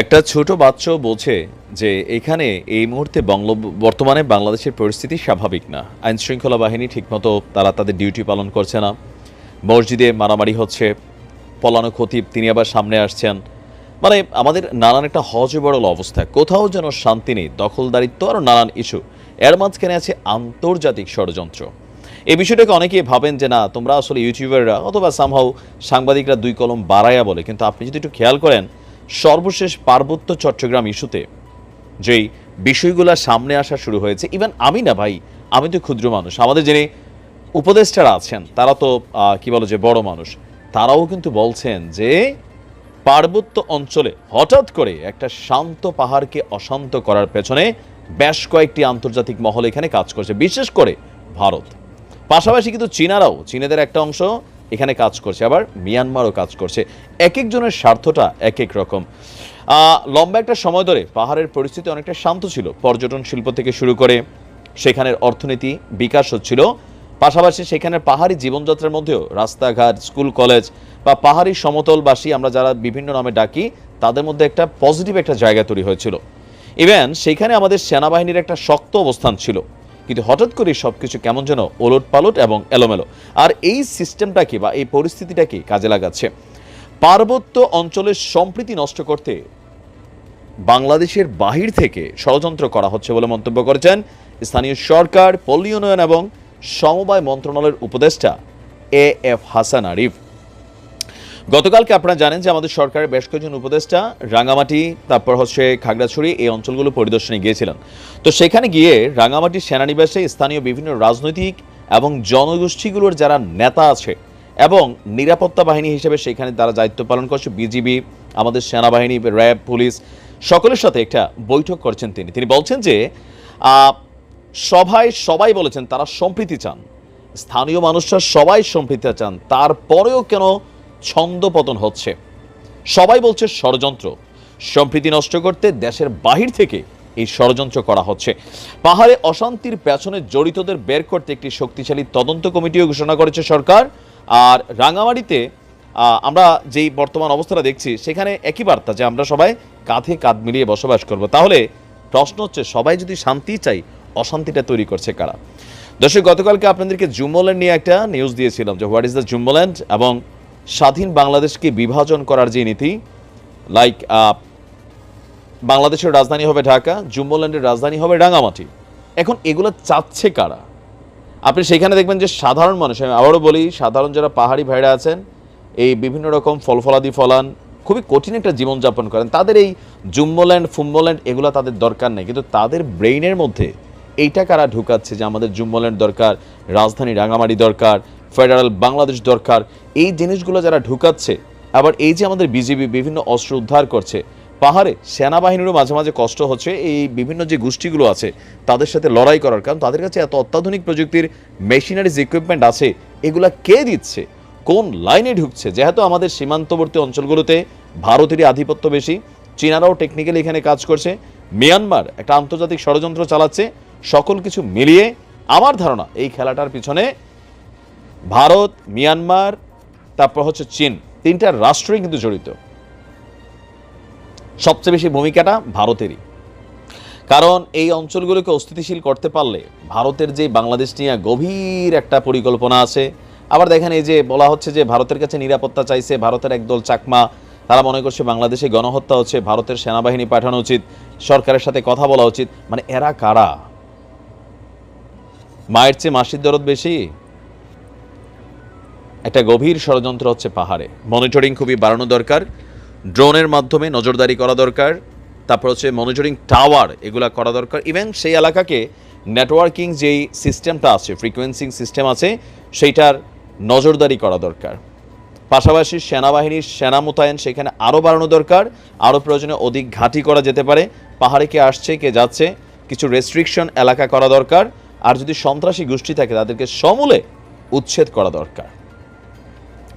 একটা ছোট বাচ্চাও বোঝে যে এখানে এই মুহূর্তে বর্তমানে বাংলাদেশের পরিস্থিতি স্বাভাবিক না। আইন শৃঙ্খলা বাহিনী ঠিকমতো তারা তাদের ডিউটি পালন করছে না। মসজিদে মারামারি হচ্ছে, পলানো খতিব, তিনি আবার সামনে আসছেন। মানে আমাদের নানান একটা হজবরল অবস্থা। কোথাও যেন শান্তি নেই, দখলদারিত্ব আর নানান ইস্যু। এর মাঝখানে আছে আন্তর্জাতিক ষড়যন্ত্র। এই বিষয়টাকে অনেকেই ভাবেন যে না, তোমরা আসলে ইউটিউবাররা অথবা সামহাও সাংবাদিকরা দুই কলম বাড়াইয়া বলে। কিন্তু আপনি যদি একটু খেয়াল করেন সর্বশেষ পার্বত্য চট্টগ্রাম ইস্যুতে, যেই বিষয়গুলো সামনে আসা শুরু হয়েছে। ইভেন আমি না ভাই, আমি তো ক্ষুদ্র মানুষ। আমাদের যিনি উপদেষ্টারা আছেন, তারা তো কি বলো যে বড় মানুষ, তারাও কিন্তু বলছেন যে পার্বত্য অঞ্চলে হঠাৎ করে একটা শান্ত পাহাড়কে অশান্ত করার পেছনে বেশ কয়েকটি আন্তর্জাতিক মহল এখানে কাজ করছে, বিশেষ করে ভারত। পাশাপাশি কিন্তু চীনারাও, চীনেদের একটা অংশ এখানে কাজ করছে, আবার মিয়ানমারও কাজ করছে। এক একজনের স্বার্থটা এক এক রকম লম্বা একটা সময় ধরে পাহাড়ের পরিস্থিতি অনেকটা শান্ত ছিল। পর্যটন শিল্প থেকে শুরু করে সেখানের অর্থনীতি বিকাশ হচ্ছিল। পাশাপাশি সেখানের পাহাড়ি জীবনযাত্রার মধ্যেও রাস্তাঘাট, স্কুল, কলেজ বা পাহাড়ি সমতলবাসী, আমরা যারা বিভিন্ন নামে ডাকি, তাদের মধ্যে একটা পজিটিভ একটা জায়গা তৈরি হয়েছিল। ইভেন সেখানে আমাদের সেনাবাহিনীর একটা শক্ত অবস্থান ছিল। কিন্তু হঠাৎ করে সব কিছু কেমন যেন ওলট পালট এবং এলোমেলো। আর এই সিস্টেমটাকে বা এই পরিস্থিতিটাকে কাজে লাগাচ্ছে। পার্বত্য অঞ্চলের সম্প্রীতি নষ্ট করতে বাংলাদেশের বাহির থেকে ষড়যন্ত্র করা হচ্ছে বলে মন্তব্য করেছেন স্থানীয় সরকার, পল্লী উন্নয়ন এবং সমবায় মন্ত্রণালয়ের উপদেষ্টা এ এফ হাসান আরিফ। গতকালকে আপনারা জানেন যে আমাদের সরকারের বেশ কয়েকজন উপদেষ্টা রাঙামাটি, তারপর হচ্ছে খাগড়াছড়ি এই অঞ্চলগুলো পরিদর্শনে গিয়েছিলেন। তো সেখানে গিয়ে রাঙামাটি সেনানিবাসে স্থানীয় বিভিন্ন রাজনৈতিক এবং জনগোষ্ঠীগুলোর যারা নেতা আছে এবং নিরাপত্তা বাহিনী হিসেবে সেখানে তারা দায়িত্ব পালন করছে, বিজিবি, আমাদের সেনাবাহিনী, র্যাব, পুলিশ, সকলের সাথে একটা বৈঠক করছেন তিনি। তিনি বলছেন যে সভায় সবাই বলেছেন তারা সম্প্রীতি চান। স্থানীয় মানুষরা সবাই সম্প্রীতি চান। তারপরেও কেন ছন্দপতন হচ্ছে। সবাই বলছে ষড়যন্ত্র। সম্প্রীতি নষ্ট করতে দেশের বাহির থেকে এই ষড়যন্ত্র করা হচ্ছে। পাহাড়ে অশান্তির পেছনে জড়িতদের বের করতে একটি শক্তিশালী তদন্ত কমিটিও ঘোষণা করেছে সরকার। আর রাঙামাটিতে আমরা যেই বর্তমান অবস্থাটা দেখছি, সেখানে একই বার্তা যে আমরা সবাই কাঁধে কাঁধ মিলিয়ে বসবাস করব। তাহলে প্রশ্ন হচ্ছে, সবাই যদি শান্তি চাই, অশান্তিটা তৈরি করছে কারা? দর্শক, গতকালকে আপনাদেরকে জুম্বল্যান্ড নিয়ে একটা নিউজ দিয়েছিলাম যে হোয়াট ইজ দ্য জুম্বল্যান্ড এবং স্বাধীন বাংলাদেশকে বিভাজন করার যে নীতি লাইক বাংলাদেশের রাজধানী হবে ঢাকা জুম্বল্যান্ডের রাজধানী হবে রাঙামাটি এখন এগুলো চাচ্ছে কারা? আপনি সেখানে দেখবেন যে সাধারণ মানুষ, আমি আবারও বলি, সাধারণ যারা পাহাড়ি ভাইরা আছেন, এই বিভিন্ন রকম ফল ফলাদি ফলান, খুবই কঠিন একটা জীবনযাপন করেন। তাদের এই জুম্বল্যান্ড ফুম্বল্যান্ড এগুলো তাদের দরকার নেই। কিন্তু তাদের ব্রেইনের মধ্যে এইটা কারা ঢুকাচ্ছে যে আমাদের জুম্বল্যান্ড দরকার, রাজধানী রাঙামাটি দরকার ফেডারেল বাংলাদেশ দরকার। এই জিনিসগুলো যারা ঢুকাচ্ছে, আবার এই যে আমাদের বিজিবি বিভিন্ন অস্ত্র উদ্ধার করছে, পাহাড়ে সেনাবাহিনীরও মাঝে মাঝে কষ্ট হচ্ছে, এই বিভিন্ন যে গোষ্ঠীগুলো আছে, তাদের সাথে লড়াই করার। কারণ তাদের কাছে এত অত্যাধুনিক প্রযুক্তির মেশিনারিজ ইকুইপমেন্ট আছে, এগুলা কে দিচ্ছে? কোন লাইনে ঢুকছে? যেহেতু আমাদের সীমান্তবর্তী অঞ্চলগুলোতে ভারতেরই আধিপত্য বেশি, চীনারাও টেকনিক্যালি এখানে কাজ করছে, মিয়ানমার একটা আন্তর্জাতিক ষড়যন্ত্র চালাচ্ছে, সকল কিছু মিলিয়ে, আমার ধারণা এই খেলাটার পিছনে ভারত, মিয়ানমার, তারপর হচ্ছে চীন। তিনটা রাষ্ট্রই কিন্তু জড়িত। সবচেয়ে বেশি ভূমিকাটা ভারতেরই। কারণ এই অঞ্চলগুলোকে অস্থিতিশীল করতে পারলে ভারতের যে বাংলাদেশ নিয়ে গভীর একটা পরিকল্পনা আছে, আবার দেখেন এই যে বলা হচ্ছে যে ভারতের কাছে নিরাপত্তা চাইছে, ভারতের একদল চাকমা, তারা মনে করছে বাংলাদেশে গণহত্যা হচ্ছে, ভারতের সেনাবাহিনী পাঠানো উচিত, সরকারের সাথে কথা বলা উচিত। মানে এরা কারা? মায়ের চেয়ে মাসির দরদ বেশি? একটা গভীর ষড়যন্ত্র হচ্ছে পাহাড়ে। মনিটরিং খুবই বাড়ানো দরকার, ড্রোনের মাধ্যমে নজরদারি করা দরকার, তারপর হচ্ছে মনিটরিং টাওয়ার এগুলা করা দরকার। ইভেন সেই এলাকাকে নেটওয়ার্কিং যেই সিস্টেমটা আছে ফ্রিকোয়েন্সিং সিস্টেম আছে, সেইটার নজরদারি করা দরকার। পাশাপাশি সেনাবাহিনীর সেনা মোতায়েন সেখানে আরও বাড়ানো দরকার আরও প্রয়োজনে অধিক ঘাঁটি করা যেতে পারে। পাহাড়ে কে আসছে, কে যাচ্ছে, কিছু রেস্ট্রিকশন এলাকা করা দরকার, আর যদি সন্ত্রাসী গোষ্ঠী থাকে তাদেরকে সমূলে উচ্ছেদ করা দরকার।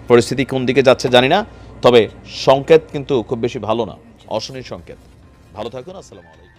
পরিস্থিতি কোন দিকে যাচ্ছে জানি না, তবে সংকেত কিন্তু খুব বেশি ভালো না। অশনির সংকেত। ভালো থাকুন, আসসালামু আলাইকুম।